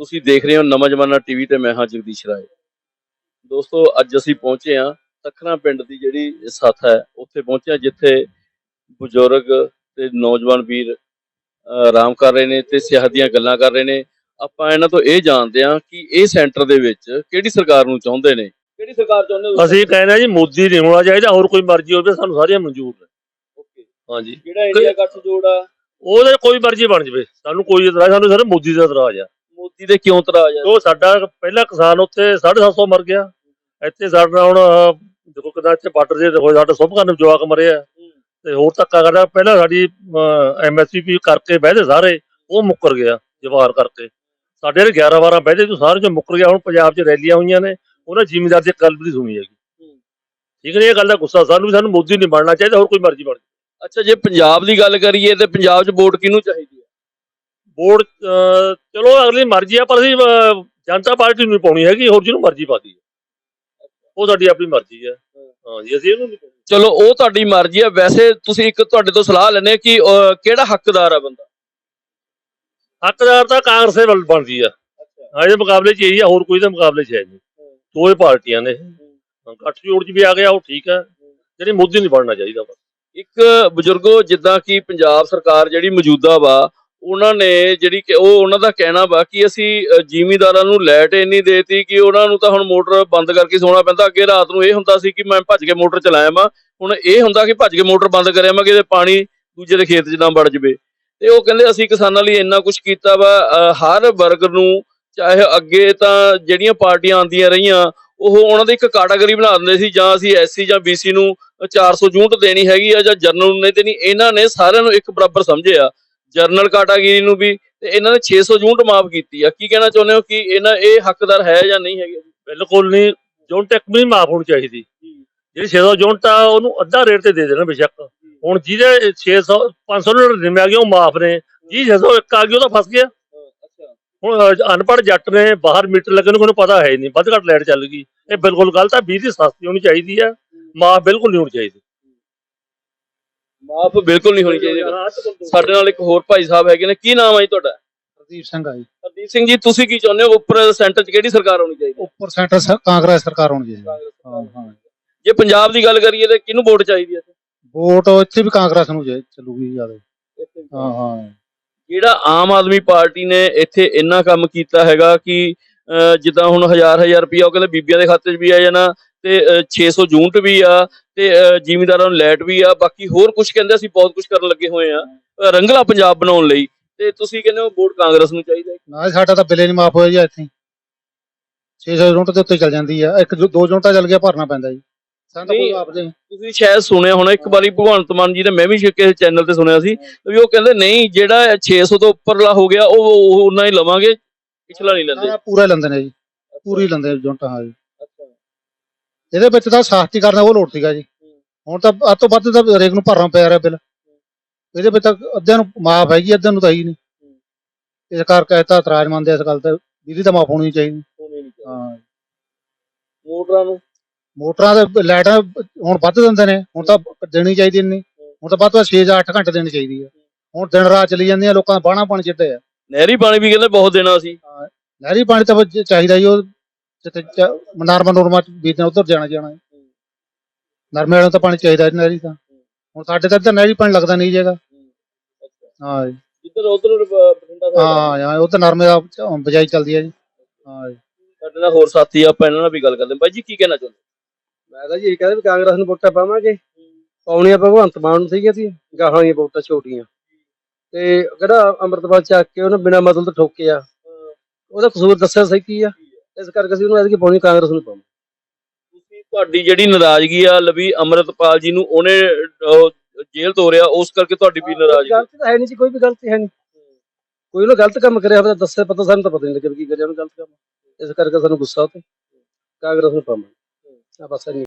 ਤੁਸੀਂ ਦੇਖ ਰਹੇ ਹੋ ਨਵਾਂ ਜਮਾਨਾ ਟੀਵੀ ਤੇ ਮੈਂ ਹਾਂ ਜਗਦੀਸ਼ ਰਾਏ। ਦੋਸਤੋ ਅੱਜ ਅਸੀਂ ਪਹੁੰਚੇ ਹਾਂ ਤਖਣਾ ਪਿੰਡ ਦੀ ਜਿਹੜੀ ਸੱਥ ਹੈ ਉੱਥੇ ਪਹੁੰਚੇ ਹਾਂ ਜਿੱਥੇ ਬਜ਼ੁਰਗ ਤੇ ਨੌਜਵਾਨ ਵੀਰ ਆਰਾਮ ਕਰ ਰਹੇ ਨੇ ਤੇ ਸਿਹਤ ਦੀਆਂ ਗੱਲਾਂ ਕਰ ਰਹੇ ਨੇ। ਆਪਾਂ ਇਹਨਾਂ ਤੋਂ ਇਹ ਜਾਣਦੇ ਹਾਂ ਕਿ ਇਹ ਸੈਂਟਰ ਦੇ ਵਿੱਚ ਕਿਹੜੀ ਸਰਕਾਰ ਨੂੰ ਚਾਹੁੰਦੇ ਨੇ? ਕਿਹੜੀ ਸਰਕਾਰ ਚਾਹੁੰਦੇ ਹੋ? ਅਸੀਂ ਕਹਿੰਦੇ ਆ ਜੀ ਮੋਦੀ ਨਹੀਂ ਹੋਣਾ ਚਾਹੀਦਾ ਹੋਰ ਕੋਈ ਮਰਜ਼ੀ ਹੋਵੇ ਸਾਨੂੰ ਸਾਰੀਆਂ ਮਨਜ਼ੂਰ ਨੇ। ਹਾਂਜੀ। ਜਿਹੜਾ ਇੰਡੀਆ ਗੱਠ ਜੋੜ ਆ? ਉਹਦੇ ਕੋਈ ਮਰਜ਼ੀ ਬਣ ਜਵੇ ਸਾਨੂੰ ਕੋਈ ਇਤਰਾਜ਼ ਸਾਨੂੰ ਸਿਰਫ ਮੋਦੀ ਦਾ ਇਤਰਾਜ਼ ਆ। ਮੋਦੀ ਦੇ ਕਿਉਂ ਤਰਾਜ ਆ? ਉਹ ਸਾਡਾ ਪਹਿਲਾ ਕਿਸਾਨ ਉੱਥੇ 750 ਮਰ ਗਿਆ। ਇੱਥੇ ਸਾਡਾ ਹੁਣ ਦੇਖੋ ਕਿਦਾਂ ਇੱਥੇ ਬਾਰਡਰ ਦੇ ਦੇਖੋ ਸਾਡੇ ਸੁਭ ਕਰਨ ਜਵਾਕ ਮਰੇ ਆ। ਤੇ ਹੋਰ ਧੱਕਾ ਕਰਦਾ ਪਹਿਲਾਂ ਸਾਡੀ ਐਮਐਸਪੀ ਕਰਕੇ ਬਹਿਦੇ ਸਾਰੇ ਉਹ ਮੁੱਕਰ ਗਿਆ ਜਵਾਰ ਕਰਕੇ। ਸਾਡੇ ਜਿਹੜੇ 11 12 ਬਹਿਦੇ ਤੋਂ ਸਾਰੇ ਜੋ ਮੁੱਕਰ ਗਿਆ। ਹੁਣ ਪੰਜਾਬ 'ਚ ਰੈਲੀਆਂ ਹੋਈਆਂ ਨੇ ਉਹਨਾਂ ਜ਼ਿਮੀਦਾਰ ਦੀ ਵੀ ਨਹੀਂ ਸੁਣੀ ਹੈਗੀ। ਠੀਕ ਹੈ ਇਹ ਗੱਲ ਦਾ ਗੁੱਸਾ ਸਾਨੂੰ ਵੀ ਸਾਨੂੰ ਮੋਦੀ ਨਹੀਂ ਬਣਨਾ ਚਾਹੀਦਾ ਹੋਰ ਕੋਈ ਮਰਜ਼ੀ ਬਣ ਅੱਛਾ ਜੇ ਪੰਜਾਬ ਦੀ ਗੱਲ ਕਰੀਏ ਤੇ ਪੰਜਾਬ 'ਚ ਵੋਟ ਕਿਹਨੂੰ ਚਾਹੀਦੀ ਅਹ, ਚਲੋ ਅਗਲੀ ਮਰਜ਼ੀ ਆ ਪਰ ਅਸੀਂ ਜਨਤਾ ਪਾਰਟੀ ਨੂੰ ਨਹੀਂ ਪਾਉਣੀ ਹੈਗੀ ਹੋਰ ਜਿਹਨੂੰ ਮਰਜ਼ੀ ਪਾਦੀ ਉਹ ਸਾਡੀ ਆਪਣੀ ਮਰਜ਼ੀ ਹੈ ਹਾਂ ਜੀ ਅਸੀਂ ਇਹਨੂੰ ਨਹੀਂ ਪਾਉਣੀ। ਚਲੋ ਉਹ ਤੁਹਾਡੀ ਮਰਜ਼ੀ ਆ। ਵੈਸੇ ਤੁਸੀਂ ਇੱਕ ਤੁਹਾਡੇ ਤੋਂ ਸਲਾਹ ਲੈਣੇ ਕਿ ਕਿਹੜਾ ਹੱਕਦਾਰ ਆ ਬੰਦਾ? ਹੱਕਦਾਰ ਤਾਂ ਕਾਂਗਰਸ ਦੇ ਵੱਲ ਬਣਦੀ ਆ। ਹਾਂ ਇਹਦੇ ਮੁਕਾਬਲੇ 'ਚ ਇਹੀ ਆ ਹੋਰ ਕੋਈ ਦੇ ਮੁਕਾਬਲੇ 'ਚ ਹੈ ਨਹੀਂ। ਦੋ ਹੀ ਪਾਰਟੀਆਂ ਨੇ। ਹਾਂ, ਗੱਠ ਜੋੜ 'ਚ ਵੀ ਆ ਗਿਆ ਉਹ ਠੀਕ ਹੈ। ਜਿਹੜੀ ਮੋਦੀ ਨਹੀਂ ਬਣਨਾ ਚਾਹੀਦਾ ਬਸ। ਇੱਕ ਬਜ਼ੁਰਗੋ ਜਿੱਦਾਂ ਕਿ ਪੰਜਾਬ ਸਰਕਾਰ ਜਿਹੜੀ ਮੌਜੂਦਾ ਵਾ ਉਹਨਾਂ ਨੇ ਜਿਹੜੀ ਕਿ ਉਹ ਉਹਨਾਂ ਦਾ ਕਹਿਣਾ ਵਾ ਕਿ ਅਸੀਂ ਜਿਮੀਦਾਰਾਂ ਨੂੰ ਲੈਟ ਇੰਨੀ ਦੇਤੀ ਕਿ ਉਹਨਾਂ ਨੂੰ ਤਾਂ ਹੁਣ ਮੋਟਰ ਬੰਦ ਕਰਕੇ ਸੌਣਾ ਪੈਂਦਾ। ਅੱਗੇ ਰਾਤ ਨੂੰ ਇਹ ਹੁੰਦਾ ਸੀ ਕਿ ਮੈਂ ਭੱਜ ਕੇ ਮੋਟਰ ਚਲਾਇਆ ਵਾਂ। ਹੁਣ ਇਹ ਹੁੰਦਾ ਕਿ ਭੱਜ ਕੇ ਮੋਟਰ ਬੰਦ ਕਰਿਆ ਮੈਂ ਕਿ ਪਾਣੀ ਦੂਜੇ ਦੇ ਖੇਤ 'ਚ ਨਾ ਵੜ ਜਵੇ। ਤੇ ਉਹ ਕਹਿੰਦੇ ਅਸੀਂ ਕਿਸਾਨਾਂ ਲਈ ਇੰਨਾ ਕੁਝ ਕੀਤਾ ਵਾ ਹਰ ਵਰਗ ਨੂੰ, ਚਾਹੇ ਅੱਗੇ ਤਾਂ ਜਿਹੜੀਆਂ ਪਾਰਟੀਆਂ ਆਉਂਦੀਆਂ ਰਹੀਆਂ, ਉਹ ਉਹਨਾਂ ਦੀ ਇੱਕ ਕੈਟਾਗਰੀ ਬਣਾ ਦਿੰਦੇ ਸੀ, ਜਾਂ ਅਸੀਂ ਐਸਸੀ ਜਾਂ ਬੀਸੀ ਨੂੰ 400 ਯੂਨਿਟ ਦੇਣੀ ਹੈਗੀ ਆ ਜਾਂ ਜਰਨਲ ਨਹੀਂ ਦੇਣੀ। ਇਹਨਾਂ ਨੇ ਸਾਰਿਆਂ ਨੂੰ ਇੱਕ ਬਰਾਬਰ ਸਮਝਿਆ। ਜਰਨਲ ਕਾਟਾਗਿਰੀ ਨੂੰ ਵੀ ਤੇ ਇਹਨਾਂ ਨੇ 600 ਯੂਨਿਟ ਮਾਫ ਕੀਤੀ ਆ। ਕੀ ਕਹਿਣਾ ਚਾਹੁੰਦੇ ਹੋ ਕਿ ਇਹਨਾਂ ਇਹ ਹੱਕਦਾਰ ਹੈ ਜਾਂ ਨਹੀਂ ਹੈਗੇ? ਬਿਲਕੁਲ ਨਹੀਂ ਯੂਨਿਟ ਇੱਕ ਵੀ ਮਾਫ ਹੋਣੀ ਚਾਹੀਦੀ। ਜਿਹੜੀ 600 ਯੂਨਿਟ ਆ ਉਹਨੂੰ ਅੱਧਾ ਰੇਟ ਤੇ ਦੇ ਦੇਣਾ ਬੇਸ਼ੱਕ। ਹੁਣ ਜਿਹਦੇ 600 500 ਯੂਨਿਟ ਨਿੰਮ ਆ ਗਏ ਉਹ ਮਾਫ ਨੇ। ਜੀ 600 ਇੱਕ ਆ ਗਈ ਉਹ ਤਾਂ ਫਸ ਗਿਆ। ਹੁਣ ਅਹ, ਅਨਪੜ੍ਹ ਜੱਟ ਨੇ ਬਾਹਰ ਮੀਟਰ ਲੱਗੇ ਨੂੰ ਪਤਾ ਹੈ ਹੀ ਨਹੀਂ। ਵੱਧ ਘੱਟ ਲਾਈਟ ਚੱਲ ਗਈ। ਇਹ ਬਿਲਕੁਲ ਗਲਤ ਆ ਬਿਜਲੀ ਸਸਤੀ ਹੋਣੀ ਚਾਹੀਦੀ ਆ ਮਾਫ ਬਿਲਕੁਲ ਨਹੀਂ ਹੋਣੀ ਚਾਹੀਦੀ। ਮਾਫ ਬਿਲਕੁਲ ਨਹੀਂ ਹੋਣੀ ਚਾਹੀਦੀ। ਸਾਡੇ ਨਾਲ ਇੱਕ ਹੋਰ ਭਾਈ ਸਾਹਿਬ ਹੈਗੇ ਨੇ। ਕੀ ਨਾਮ ਹੈ ਜੀ ਤੁਹਾਡਾ? ਪ੍ਰਦੀਪ ਸਿੰਘ ਆ ਜੀ। ਹਰਦੀਪ ਸਿੰਘ ਜੀ ਤੁਸੀਂ ਕੀ ਚਾਹੁੰਦੇ ਹੋ? ਉੱਪਰ ਸੈਂਟਰ 'ਚ ਕਿਹੜੀ ਸਰਕਾਰ ਹੋਣੀ ਚਾਹੀਦੀ? ਉੱਪਰ ਸੈਂਟਰ ਕਾਂਗਰਸ ਸਰਕਾਰ ਹੋਣੀ ਚਾਹੀਦੀ। ਹਾਂ ਹਾਂ। ਜੇ ਪੰਜਾਬ ਦੀ ਗੱਲ ਕਰੀਏ ਤੇ ਕਿਹਨੂੰ ਵੋਟ ਚਾਹੀਦੀ ਹੈ ਵੋਟ ਇੱਥੇ ਵੀ ਕਾਂਗਰਸ ਨੂੰ ਚੱਲੂਗੀ ਜ਼ਿਆਦਾ। ਹਾਂ ਹਾਂ। ਜਿਹੜਾ ਆਮ ਆਦਮੀ ਪਾਰਟੀ ਨੇ ਇੱਥੇ ਇੰਨਾ ਕੰਮ ਕੀਤਾ ਹੈਗਾ ਕਿ ਜਿੱਦਾਂ ਹੁਣ ਹਜ਼ਾਰ ਹਜ਼ਾਰ ਰੁਪਇਆ ਉਹ ਕਹਿੰਦੇ ਬੀਬੀਆਂ ਦੇ ਖਾਤੇ 'ਚ ਵੀ ਆ ਜਾਣਾ ਤੇ ਅਹ, 600 ਯੂਨਿਟ ਵੀ ਆ ਤੇ ਜ਼ਿਮੀਂਦਾਰਾਂ ਨੂੰ ਲਾਈਟ ਵੀ ਆ ਬਾਕੀ ਹੋਰ ਕੁਝ ਕਹਿੰਦੇ ਅਸੀਂ ਬਹੁਤ ਕੁਝ ਕਰਨ ਲੱਗੇ ਹੋਏ ਆ ਰੰਗਲਾ ਪੰਜਾਬ ਬਣਾਉਣ ਲਈ। ਤੇ ਤੁਸੀਂ ਕਹਿੰਦੇ ਹੋ ਵੋਟ ਕਾਂਗਰਸ ਨੂੰ ਚਾਹੀਦਾ। ਨਾ ਸਾਡਾ ਤਾਂ ਬਿੱਲੇ ਨਹੀਂ ਮਾਫ ਹੋਇਆ ਜੀ ਇੱਥੇ। 600 ਯੂਨਿਟ ਦੇ ਉੱਤੇ ਚੱਲ ਜਾਂਦੀ ਆ। ਇੱਕ ਦੋ ਯੂਨਿਟਾਂ ਚੱਲ ਗਿਆ ਭਰਨਾ ਪੈਂਦਾ ਜੀ। ਤੁਸੀਂ ਸ਼ਾਇਦ ਸੁਣਿਆ ਹੋਣਾ ਇੱਕ ਵਾਰੀ ਭਗਵੰਤ ਮਾਨ ਜੀ ਨੇ ਮੈਂ ਵੀ ਕਿਸੇ ਚੈਨਲ ਤੇ ਸੁਣਿਆ ਸੀ ਵੀ ਉਹ ਕਹਿੰਦੇ ਨਹੀਂ ਜਿਹੜਾ 600 ਤੋਂ ਉੱਪਰਲਾ ਹੋ ਗਿਆ ਉਹ ਉਹ ਉਨਾ ਹੀ ਲਵਾਂਗੇ ਪਿਛਲਾ ਨਹੀਂ ਲੈਂਦੇ। ਪੂਰਾ ਲੈਂਦੇ ਨੇ ਜੀ। ਪੂਰੀ ਲੈਂਦੇ ਯੂਨਿਟਾਂ ਹਾਂ ਜੀ। ਇਹਦੇ ਵਿੱਚ ਤਾਂ ਸਖਤੀ ਕਰਨਾ ਉਹ ਲੋੜ ਸੀਗਾ ਜੀ। ਹੁਣ ਤਾਂ ਅੱਧ ਤੋਂ ਵੱਧ ਤਾਂ ਹਰੇਕ ਨੂੰ ਭਰਨਾ ਪਿਆ ਰਿਹਾ ਬਿੱਲ। ਇਹਦੇ ਵਿੱਚ ਤਾਂ ਅੱਧਿਆਂ ਨੂੰ ਮਾਫ ਹੈਗੀ ਅੱਧਿਆਂ ਨੂੰ ਤਾਂ ਹੈ ਹੀ ਨਹੀਂ। ਇਸ ਕਰਕੇ ਤਾਂ ਇਤਰਾਜ਼ ਮੰਨਦੇ ਆ ਇਸ ਗੱਲ ਤੇ ਬਿਜਲੀ ਤਾਂ ਮਾਫ ਹੋਣੀ ਚਾਹੀਦੀ। ਹਾਂ। ਮੋਟਰਾਂ ਨੂੰ? ਮੋਟਰਾਂ ਦੇ ਲਾਈਟਾਂ ਹੁਣ ਵੱਧ ਦਿੰਦੇ ਨੇ ਹੁਣ ਤਾਂ ਦੇਣੀ ਚਾਹੀਦੀ ਨਹੀਂ ਹੁਣ ਤਾਂ ਵੱਧ ਤੋਂ 6 ਜਾਂ 8 ਘੰਟੇ ਦੇਣੀ ਚਾਹੀਦੀ ਹੈ ਹੁਣ ਦਿਨ ਰਾਤ ਚਲੀ ਜਾਂਦੀਆਂ ਲੋਕਾਂ ਦਾ ਬਾਣਾ ਪਾਣੀ ਚਿੱਟੇ ਆ ਨਹਿਰੀ ਪਾਣੀ ਵੀ ਕਹਿੰਦੇ ਬਹੁਤ ਦੇਣਾ ਸੀ। ਨਹਿਰੀ ਪਾਣੀ ਤਾਂ ਚਾਹੀਦਾ ਜੀ ਉਹ ਜਿੱਥੇ ਚ- ਨਰਮਾ ਨੁਰਮਾ ਬੀਜਣਾ ਉਧਰ ਜਾਣਾ ਜਾਣਾ ਹੈ। ਨਰਮੇ ਵਾਲਿਆਂ ਨੂੰ ਤਾਂ ਪਾਣੀ ਚਾਹੀਦਾ ਜੀ ਨਹਿਰੀ ਤਾਂ। ਹੁਣ ਸਾਡੇ ਤਾਂ ਇੱਧਰ ਨਹਿਰੀ ਪਾਣੀ ਲੱਗਦਾ ਨਹੀਂ ਜੇਗਾ ਹਾਂ ਜੀ। ਜਿੱਧਰ ਉਧਰ ਬਠਿੰਡਾ side ਆ। ਹਾਂ ਹਾਂ ਉਧਰ ਨਰਮੇ ਦਾ ਬਜਾਈ ਚੱਲਦੀ ਹੈ ਜੀ। ਹਾਂ ਜੀ। ਸਾਡੇ ਨਾਲ ਹੋਰ ਸਾਥੀ ਆ, ਆਪਾਂ ਇਹਨਾਂ ਨਾਲ ਵੀ ਗੱਲ ਕਰਦੇ ਹਾਂ। ਬਾਈ ਜੀ ਕੀ ਕਹਿਣਾ ਚਾਹੁੰਦੇ ਮੈਂ ਤਾਂ ਜੀ ਇਹ ਕਹਿੰਦਾ ਵੀ ਕਾਂਗਰਸ ਨੂੰ ਵੋਟਾਂ ਪਾਵਾਂਗੇ। ਪਾਉਣੀਆਂ ਭਗਵੰਤ ਮਾਨ ਨੂੰ ਸੀਗੀਆਂ ਸੀ ਗਾਹਾਂ ਦੀਆਂ ਵੋਟਾਂ ਛੋਟੀਆਂ। ਤੇ ਕਿਹੜਾ ਅੰਮ੍ਰਿਤਪਾਲ ਚੱਕ ਕੇ ਉਹਨੇ ਬਿਨਾਂ ਮਤਲਬ ਤੋਂ ਠੋਕਿਆ ਉਹਦਾ ਕਸੂਰ ਦੱਸਿਆ ਸਹੀ ਕੀ ਆ? ਇਸ ਕਰਕੇ ਅਸੀਂ ਉਹਨੂੰ ਐਤਕੀ ਪਾਉਣੀ ਕਾਂਗਰਸ ਨੂੰ ਪਾਉਣੀ। ਤੁਸੀਂ ਤੁਹਾਡੀ ਜਿਹੜੀ ਨਾਰਾਜ਼ਗੀ ਆ ਲਵੀ ਅਮਰਤਪਾਲ ਜੀ ਨੂੰ ਉਹਨੇ ਅਹ, ਜੇਲ੍ਹ ਤੋਰਿਆ ਉਸ ਕਰਕੇ ਤੁਹਾਡੀ ਵੀ ਨਾਰਾਜ਼ਗੀ। ਗਲਤੀ ਤਾਂ ਹੈ ਨਹੀਂ ਜੀ ਕੋਈ ਵੀ ਗਲਤੀ ਹੈ ਨਹੀਂ। ਕੋਈ ਉਹਨੇ ਗਲਤ ਕੰਮ ਕਰਿਆ ਹੋਵੇ ਤਾਂ ਦੱਸੇ ਪਤਾ ਸਾਨੂੰ ਤਾਂ ਪਤਾ ਨਹੀਂ ਲੱਗਿਆ ਵੀ ਕੀ ਕਰਿਆ ਉਹਨੇ ਗਲਤ ਕੰਮ। ਇਸ ਕਰਕੇ ਸਾਨੂੰ ਗੁੱਸਾ ਤੇ ਕਾਂਗਰਸ ਨੂੰ ਪਾਵਾਂਗੇ। ਆ ਬਸ ਇੰਨੀ।